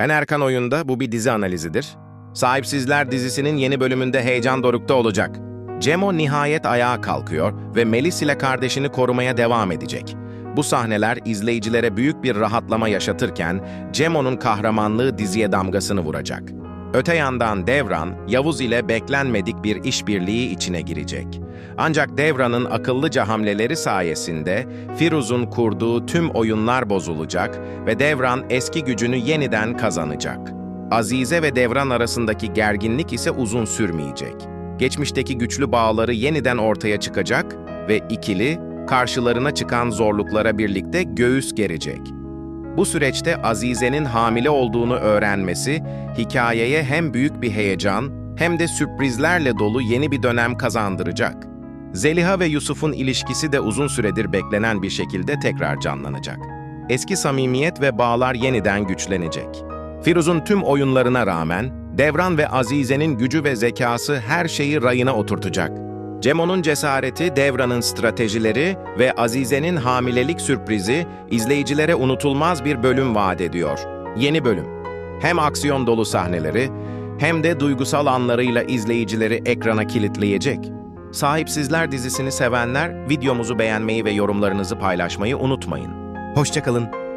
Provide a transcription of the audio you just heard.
Ben Erkan Oyun'da bu bir dizi analizidir. Sahipsizler dizisinin yeni bölümünde heyecan dorukta olacak. Cemo nihayet ayağa kalkıyor ve Melis ile kardeşini korumaya devam edecek. Bu sahneler izleyicilere büyük bir rahatlama yaşatırken Cemo'nun kahramanlığı diziye damgasını vuracak. Öte yandan Devran, Yavuz ile beklenmedik bir işbirliği içine girecek. Ancak Devran'ın akıllıca hamleleri sayesinde Firuz'un kurduğu tüm oyunlar bozulacak ve Devran eski gücünü yeniden kazanacak. Azize ve Devran arasındaki gerginlik ise uzun sürmeyecek. Geçmişteki güçlü bağları yeniden ortaya çıkacak ve ikili karşılarına çıkan zorluklara birlikte göğüs gerecek. Bu süreçte Azize'nin hamile olduğunu öğrenmesi hikayeye hem büyük bir heyecan hem de sürprizlerle dolu yeni bir dönem kazandıracak. Zeliha ve Yusuf'un ilişkisi de uzun süredir beklenen bir şekilde tekrar canlanacak. Eski samimiyet ve bağlar yeniden güçlenecek. Firuz'un tüm oyunlarına rağmen Devran ve Azize'nin gücü ve zekası her şeyi rayına oturtacak. Cemo'nun cesareti, Devran'ın stratejileri ve Azize'nin hamilelik sürprizi izleyicilere unutulmaz bir bölüm vaat ediyor. Yeni bölüm. Hem aksiyon dolu sahneleri hem de duygusal anlarıyla izleyicileri ekrana kilitleyecek. Sahipsizler dizisini sevenler videomuzu beğenmeyi ve yorumlarınızı paylaşmayı unutmayın. Hoşçakalın.